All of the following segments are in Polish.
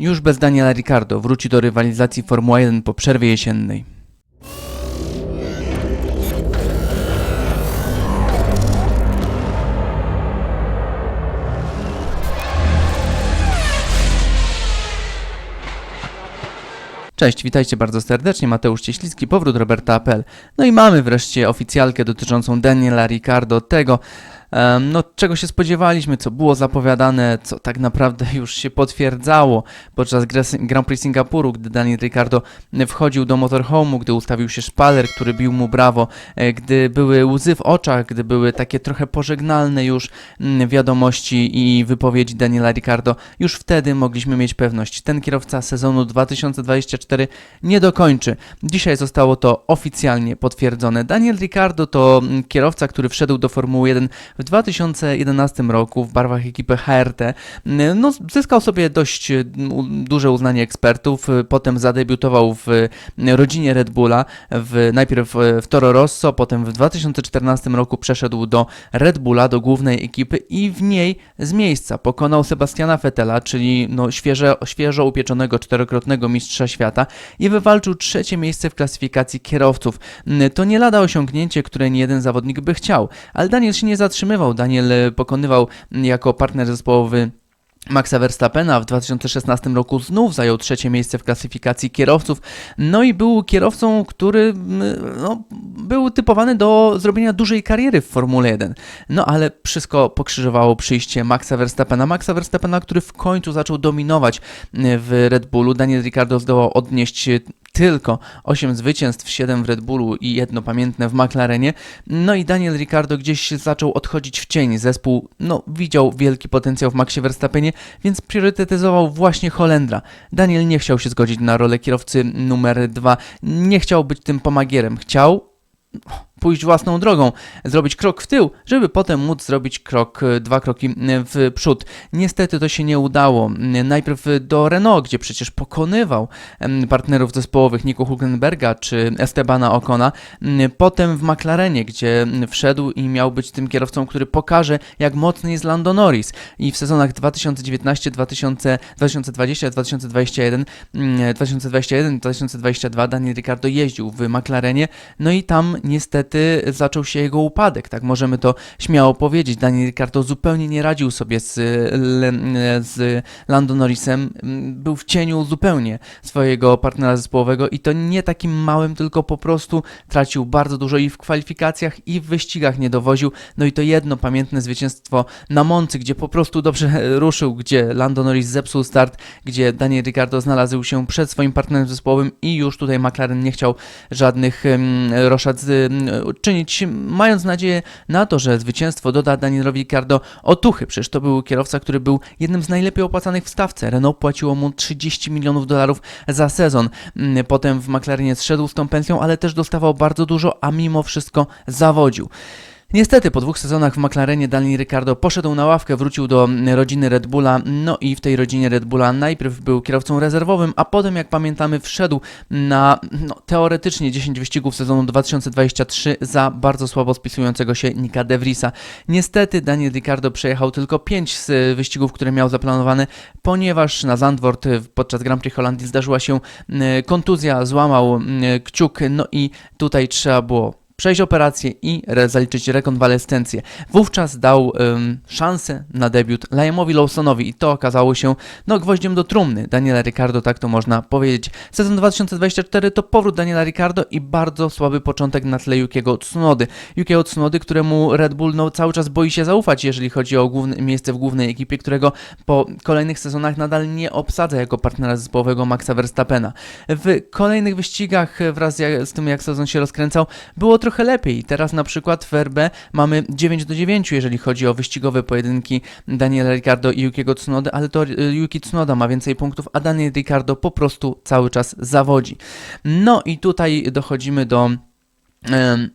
Już bez Daniela Ricardo wróci do rywalizacji Formuła 1 po przerwie jesiennej. Cześć, witajcie bardzo serdecznie, Mateusz Cieślicki, powrót Roberta Apel. No i mamy wreszcie oficjalkę dotyczącą Daniela Ricardo, tego, no, czego się spodziewaliśmy, co było zapowiadane, co tak naprawdę już się potwierdzało podczas Grand Prix Singapuru, gdy Daniel Ricardo wchodził do motorhome'u, gdy ustawił się szpaler, który bił mu brawo, e, gdy były łzy w oczach, gdy były takie trochę pożegnalne już mm, wiadomości i wypowiedzi Daniela Ricardo, już wtedy mogliśmy mieć pewność, ten kierowca sezonu 2024 nie dokończy. Dzisiaj zostało to oficjalnie potwierdzone. Daniel Ricardo to mm, kierowca, który wszedł do Formuły 1 w 2011 roku w barwach ekipy HRT. Mm, No, zyskał sobie dość mm, duże uznanie ekspertów, y, potem zadebiutował w y, rodzinie Red Bulla, w, najpierw w Toro Rosso, potem w 2014 roku przeszedł do Red Bulla, do głównej ekipy i w niej z miejsca pokonał Sebastiana Vettela, czyli no, świeże, świeżo upieczonego czterokrotnego mistrza świata i wywalczył trzecie miejsce w klasyfikacji kierowców. Mm, To nie lada osiągnięcie, które nie jeden zawodnik by chciał, ale Daniel się nie zatrzymywał. Daniel e, pokonywał jako partner zespołowy Maxa Verstappena w 2016 roku znów zajął trzecie miejsce w klasyfikacji kierowców, no i był kierowcą, który mm, no, był typowany do zrobienia dużej kariery w Formule 1. No ale wszystko pokrzyżowało przyjście Maxa Verstappena. Maxa Verstappena, który w końcu zaczął dominować mm, w Red Bullu. Daniel Ricciardo zdołał odnieść e, tylko 8 zwycięstw, 7 w Red Bullu i jedno pamiętne w McLarenie. No i Daniel Ricciardo gdzieś zaczął odchodzić w cień. Zespół no, widział wielki potencjał w Maxie Verstappenie, więc priorytetyzował właśnie Holendra. Daniel nie chciał się zgodzić na rolę kierowcy numer 2. Nie chciał być tym pomagierem. Chciał pójść własną drogą, zrobić krok w tył, żeby potem móc zrobić krok, e, dwa kroki e, w przód. Niestety to się nie udało. E, Najpierw do Renault, gdzie przecież pokonywał partnerów zespołowych Nico Hulkenberga czy Estebana Ocona. Mm, Potem w McLarenie, gdzie wszedł i miał być tym kierowcą, który pokaże, jak mocny jest Lando Norris. I w sezonach 2019, 2000, 2020, 2021, mm, 2021, 2022 Daniel Ricciardo jeździł w McLarenie, no i tam niestety zaczął się jego upadek, tak możemy to śmiało powiedzieć. Daniel Ricciardo zupełnie nie radził sobie z, z Lando Norrisem, Mm, był w cieniu zupełnie swojego partnera zespołowego i to nie takim małym, tylko po prostu tracił bardzo dużo i w kwalifikacjach i w wyścigach nie dowoził. No i to jedno pamiętne zwycięstwo na Moncy, gdzie po prostu dobrze ruszył, gdzie Lando Norris zepsuł start, gdzie Daniel Ricciardo znalazł się przed swoim partnerem zespołowym i już tutaj McLaren nie chciał żadnych um, roszad z, em, czynić, mając nadzieję na to, że zwycięstwo doda Danielowi Ricciardo otuchy. Przecież to był kierowca, który był jednym z najlepiej opłacanych w stawce. Renault płaciło mu 30 milionów dolarów za sezon. Mm, Potem w McLarenie zszedł z tą pensją, ale też dostawał bardzo dużo, a mimo wszystko zawodził. Niestety po dwóch sezonach w McLarenie Daniel Ricciardo poszedł na ławkę, wrócił do rodziny Red Bulla, no i w tej rodzinie Red Bulla najpierw był kierowcą rezerwowym, a potem jak pamiętamy wszedł na no, teoretycznie 10 wyścigów sezonu 2023 za bardzo słabo spisującego się Nika De Vriesa. Niestety Daniel Ricciardo przejechał tylko 5 z wyścigów, które miał zaplanowane, ponieważ na Zandvoort podczas Grand Prix Holandii zdarzyła się y, kontuzja, złamał y, kciuk, no i tutaj trzeba było przejść operację i re- zaliczyć rekonwalescencję. Wówczas dał ym, szansę na debiut Liamowi Lawsonowi i to okazało się no, gwoździem do trumny Daniela Ricardo, tak to można powiedzieć. Sezon 2024 to powrót Daniela Ricardo i bardzo słaby początek na tle Yukiego Tsunody. Yukiego Tsunody, któremu Red Bull no, cały czas boi się zaufać, jeżeli chodzi o główne, miejsce w głównej ekipie, którego po kolejnych sezonach nadal nie obsadza jako partnera zespołowego Maxa Verstappena. W kolejnych wyścigach wraz jak- z tym, jak sezon się rozkręcał, było trochę lepiej. Teraz na przykład w RB mamy 9 do 9, jeżeli chodzi o wyścigowe pojedynki Daniela Ricardo i Yukiego Tsunody, ale to y, Yuki Tsunoda ma więcej punktów, a Daniel Ricardo po prostu cały czas zawodzi. No i tutaj dochodzimy do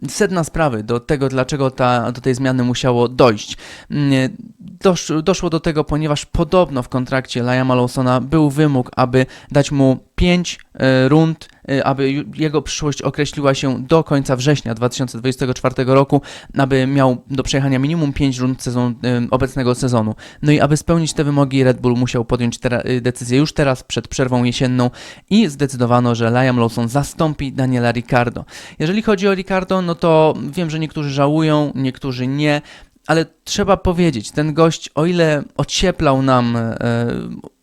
sedna sprawy, do tego, dlaczego ta, do tej zmiany musiało dojść. Mm, Dosz, doszło do tego, ponieważ podobno w kontrakcie Liama Lawsona był wymóg, aby dać mu pięć e, rund, e, aby jego przyszłość określiła się do końca września 2024 roku, aby miał do przejechania minimum 5 rund sezon, e, obecnego sezonu. No i aby spełnić te wymogi, Red Bull musiał podjąć decyzję już teraz, przed przerwą jesienną i zdecydowano, że Liam Lawson zastąpi Daniela Ricardo. Jeżeli chodzi o Ricardo, no to wiem, że niektórzy żałują, niektórzy nie, ale trzeba powiedzieć, ten gość, o ile ocieplał nam e,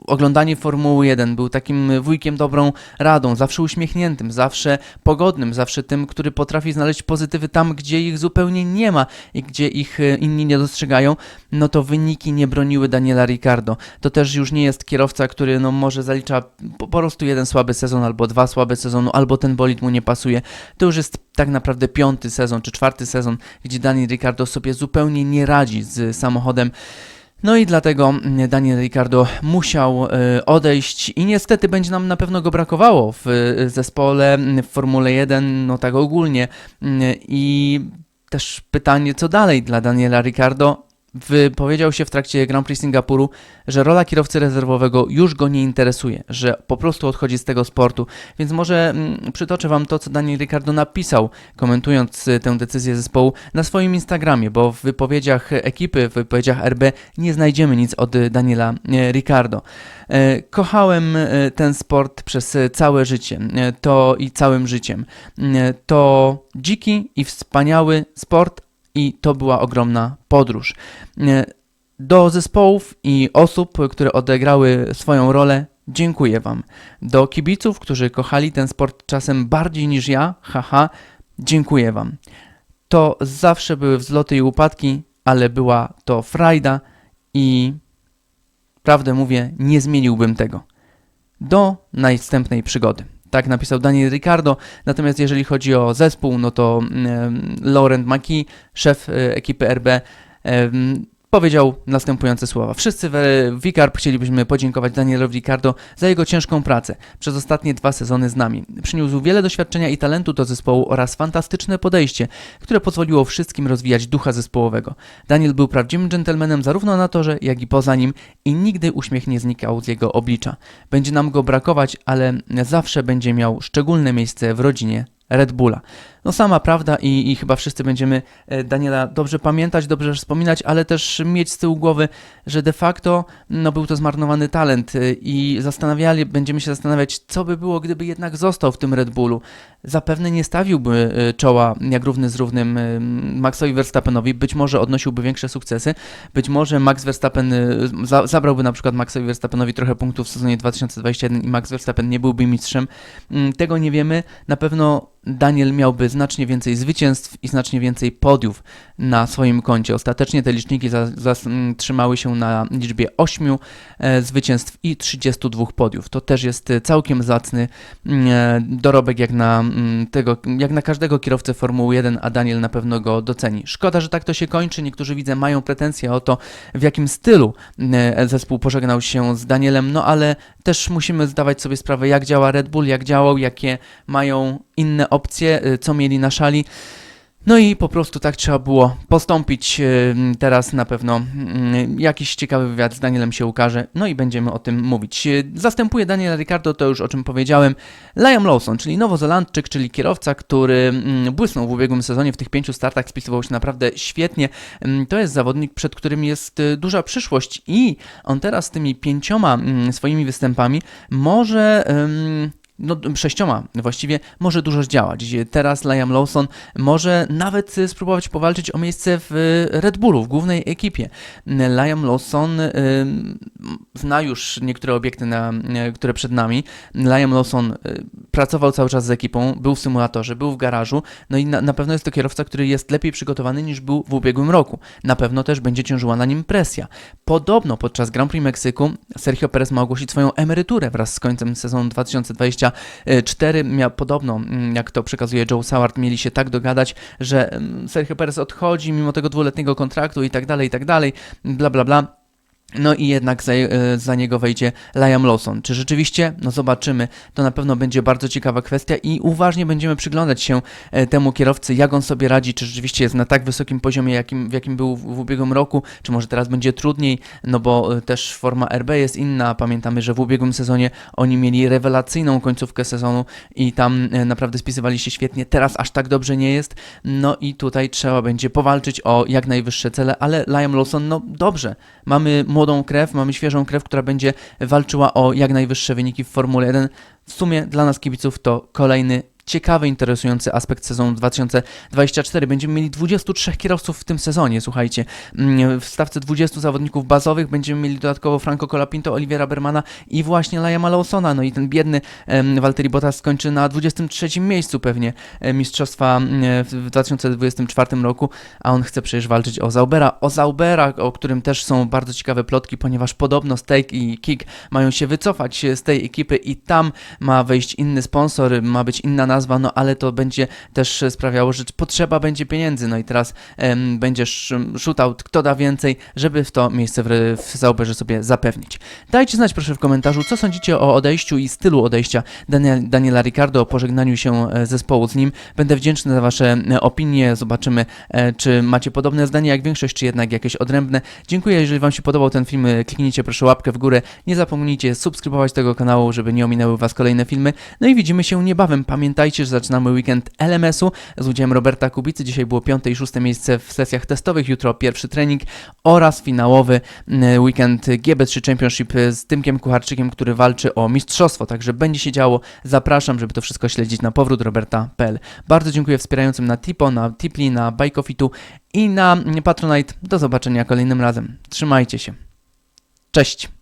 oglądanie Formuły 1, był takim wujkiem dobrą radą, zawsze uśmiechniętym, zawsze pogodnym, zawsze tym, który potrafi znaleźć pozytywy tam, gdzie ich zupełnie nie ma i gdzie ich e, inni nie dostrzegają, no to wyniki nie broniły Daniela Ricardo. To też już nie jest kierowca, który no może zalicza po, po prostu jeden słaby sezon albo dwa słabe sezonu, albo ten bolid mu nie pasuje. To już jest tak naprawdę piąty sezon czy czwarty sezon, gdzie Daniel Ricardo sobie zupełnie nie radzi z samochodem. No i dlatego mm, Daniel Ricardo musiał e, odejść i niestety będzie nam na pewno go brakowało w e, zespole, m, w Formule 1, no tak ogólnie. Mm, I też pytanie, co dalej dla Daniela Ricardo? Wypowiedział się w trakcie Grand Prix Singapuru, że rola kierowcy rezerwowego już go nie interesuje, że po prostu odchodzi z tego sportu. Więc może mm, przytoczę Wam to, co Daniel Ricardo napisał, komentując y, tę decyzję zespołu na swoim Instagramie, bo w wypowiedziach ekipy, w wypowiedziach RB nie znajdziemy nic od y, Daniela y, Ricardo. E, Kochałem e, ten sport przez całe życie, to i całym życiem. To dziki i wspaniały sport i to była ogromna podróż. E, Do zespołów i osób, które odegrały swoją rolę, dziękuję Wam. Do kibiców, którzy kochali ten sport czasem bardziej niż ja, haha, dziękuję Wam. To zawsze były wzloty i upadki, ale była to frajda i prawdę mówię, nie zmieniłbym tego. Do następnej przygody. Tak napisał Daniel Ricardo. Natomiast jeżeli chodzi o zespół, no to Laurent Maki, szef e, ekipy RB, powiedział następujące słowa. Wszyscy w w Vicarb chcielibyśmy podziękować Danielowi Ricardo za jego ciężką pracę przez ostatnie dwa sezony z nami. Przyniósł wiele doświadczenia i talentu do zespołu oraz fantastyczne podejście, które pozwoliło wszystkim rozwijać ducha zespołowego. Daniel był prawdziwym dżentelmenem zarówno na torze, jak i poza nim i nigdy uśmiech nie znikał z jego oblicza. Będzie nam go brakować, ale zawsze będzie miał szczególne miejsce w rodzinie Red Bulla. No sama prawda i, i chyba wszyscy będziemy e, Daniela dobrze pamiętać, dobrze wspominać, ale też mieć z tyłu głowy, że de facto no, był to zmarnowany talent e, i zastanawiali, będziemy się zastanawiać, co by było, gdyby jednak został w tym Red Bullu. Zapewne nie stawiłby e, czoła jak równy z równym Maxowi Verstappenowi, być może odnosiłby większe sukcesy, być może Max Verstappen za, zabrałby na przykład Maxowi Verstappenowi trochę punktów w sezonie 2021 i Max Verstappen nie byłby mistrzem. Mm, Tego nie wiemy. Na pewno Daniel miałby znacznie więcej zwycięstw i znacznie więcej podiów na swoim koncie. Ostatecznie te liczniki zatrzymały się na liczbie 8 e, zwycięstw i 32 podiów. To też jest e, całkiem zacny e, dorobek jak na, tego, jak na każdego kierowcę Formuły 1, a Daniel na pewno go doceni. Szkoda, że tak to się kończy. Niektórzy widzę mają pretensje o to, w jakim stylu zespół pożegnał się z Danielem, no ale też musimy zdawać sobie sprawę, jak działa Red Bull, jak działał, jakie mają inne opcje, co mieli na szali. No i po prostu tak trzeba było postąpić. y, Teraz na pewno mm, jakiś ciekawy wywiad z Danielem się ukaże, no i będziemy o tym mówić. Y, Zastępuje Daniela Ricardo, to już o czym powiedziałem, Liam Lawson, czyli nowozelandczyk, czyli kierowca, który mm, błysnął w ubiegłym sezonie, w tych pięciu startach spisywał się naprawdę świetnie. Mm, To jest zawodnik, przed którym jest y, duża przyszłość i on teraz tymi pięcioma swoimi występami może... no, sześcioma właściwie może dużo zdziałać. Teraz Liam Lawson może nawet spróbować powalczyć o miejsce w Red Bullu, w głównej ekipie. Liam Lawson zna już niektóre obiekty, na, y, które przed nami. Liam Lawson y, pracował cały czas z ekipą, był w symulatorze, był w garażu, no i na, na pewno jest to kierowca, który jest lepiej przygotowany niż był w ubiegłym roku. Na pewno też będzie ciążyła na nim presja. Podobno podczas Grand Prix Meksyku Sergio Perez ma ogłosić swoją emeryturę wraz z końcem sezonu 2024. Miał podobno, mm, jak to przekazuje Joe Saward, mieli się tak dogadać, że mm, Sergio Perez odchodzi mimo tego dwuletniego kontraktu i tak dalej, i tak dalej, bla bla bla. No i jednak za, e, za niego wejdzie Liam Lawson. Czy rzeczywiście? No zobaczymy. To na pewno będzie bardzo ciekawa kwestia i uważnie będziemy przyglądać się e, temu kierowcy, jak on sobie radzi, czy rzeczywiście jest na tak wysokim poziomie, jakim, w jakim był w, w ubiegłym roku, czy może teraz będzie trudniej, no bo e, też forma RB jest inna. Pamiętamy, że w ubiegłym sezonie oni mieli rewelacyjną końcówkę sezonu i tam naprawdę spisywali się świetnie. Teraz aż tak dobrze nie jest. No i tutaj trzeba będzie powalczyć o jak najwyższe cele, ale Liam Lawson, no dobrze. Mamy młodą krew, mamy świeżą krew, która będzie walczyła o jak najwyższe wyniki w Formule 1. W sumie dla nas kibiców to kolejny ciekawy, interesujący aspekt sezonu 2024. Będziemy mieli 23 kierowców w tym sezonie, słuchajcie. Mm, W stawce 20 zawodników bazowych będziemy mieli dodatkowo Franco Colapinto, Oliviera Bermana i właśnie Liama Lawsona. No i ten biedny em, Valtteri Bottas skończy na 23 miejscu pewnie mistrzostwa w 2024 roku, a on chce przecież walczyć o Zaubera. O Zaubera, o którym też są bardzo ciekawe plotki, ponieważ podobno Stake i Kick mają się wycofać z tej ekipy i tam ma wejść inny sponsor, ma być inna nazwa, no ale to będzie też sprawiało, że potrzeba będzie pieniędzy. No i teraz em, będziesz em, shootout, kto da więcej, żeby w to miejsce w, w Zauberze sobie zapewnić. Dajcie znać proszę w komentarzu, co sądzicie o odejściu i stylu odejścia Daniel, Daniela Ricardo, o pożegnaniu się e, zespołu z nim. Będę wdzięczny za Wasze e, opinie, zobaczymy, e, czy macie podobne zdanie jak większość, czy jednak jakieś odrębne. Dziękuję, jeżeli Wam się podobał ten film, e, kliknijcie proszę łapkę w górę, nie zapomnijcie subskrybować tego kanału, żeby nie ominęły Was kolejne filmy. No i widzimy się niebawem. Pamiętajcie, że zaczynamy weekend LMS-u z udziałem Roberta Kubicy. Dzisiaj było piąte i szóste miejsce w sesjach testowych, jutro pierwszy trening oraz finałowy mm, weekend GB3 Championship z Tymkiem Kucharczykiem, który walczy o mistrzostwo. Także będzie się działo. Zapraszam, żeby to wszystko śledzić na powrót Roberta.pl. Bardzo dziękuję wspierającym na Tipo, na Tipli, na Bajkofitu i na Patronite. Do zobaczenia kolejnym razem. Trzymajcie się. Cześć!